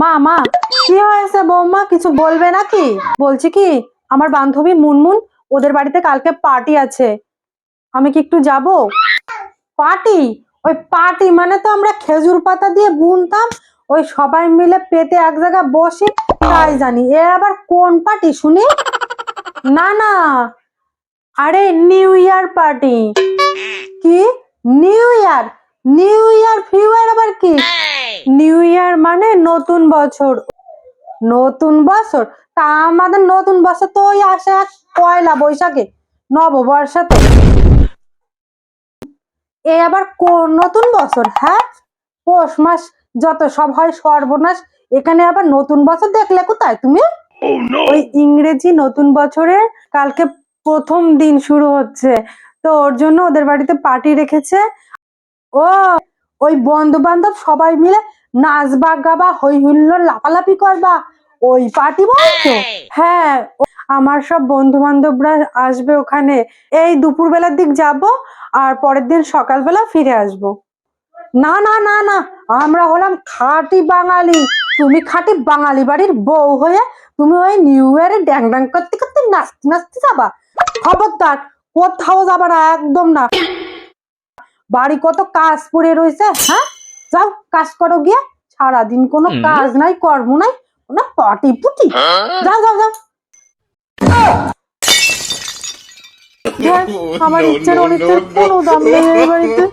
মা মা, কি হয়েছে বৌমা? কিছু বলবে নাকি? বলছি কি, আমার বান্ধবী মুনমুন ওদের বাড়িতে কালকে পার্টি আছে। আমি কি একটু যাব? পার্টি ওই পার্টি মানে তো আমরা খেজুর পাতা দিয়ে বুনতাম, ওই সবাই মিলে পেতে এক জায়গায় বসি, তাই জানি। এ আবার কোন পার্টি শুনি? না না, আরে নিউ ইয়ার পার্টি কি? নিউ ইয়ার নিউ ইয়ার ফিউ আবার কি? নিউ ইয়ার মানে নতুন বছর। নতুন বছর? তা আমাদের নতুন বছর তো ওই আসে পয়লা বৈশাখে নববর্ষাতে এ আবার কোন নতুন বছর হ্যাঁ? পৌষ মাস যত সব হয় সর্বনাশ। এখানে আবার নতুন বছর দেখলে কোথায় তুমি? ওই ইংরেজি নতুন বছরের কালকে প্রথম দিন শুরু হচ্ছে। তো ওর জন্য ওদের বাড়িতে পার্টি রেখেছে। ও ওই বন্ধু বান্ধব সবাই মিলে নাচবা গাবা হই হুল্লোড় লাফালাফি করবা। ওই পার্টি বলছো? হ্যাঁ আমার সব বন্ধু বান্ধবরা আসবে ওখানে। এই দুপুর বেলার দিক যাব আর পরের দিন সকালবেলা ফিরে আসব। না না না না আমরা হলাম খাঁটি বাঙালি। তুমি খাঁটি বাঙালি বাড়ির বউ হয়ে তুমি ওই নিউ ইয়ারে ড্যাং ড্যাং করতে করতে নাচতে নাচতে যাবা। খবরদার কোথাও যাবা না একদম না। বাড়ি কত কাজ পড়ে রয়েছে হ্যাঁ? যাও কাজ করো গিয়ে। সারাদিন কোনো কাজ নাই কর্ম নাই কোনো পটি। পুটি যাও যাও যাও। আমার ইচ্ছের অনিচ্ছের কোনো দাম নেই বাড়িতে।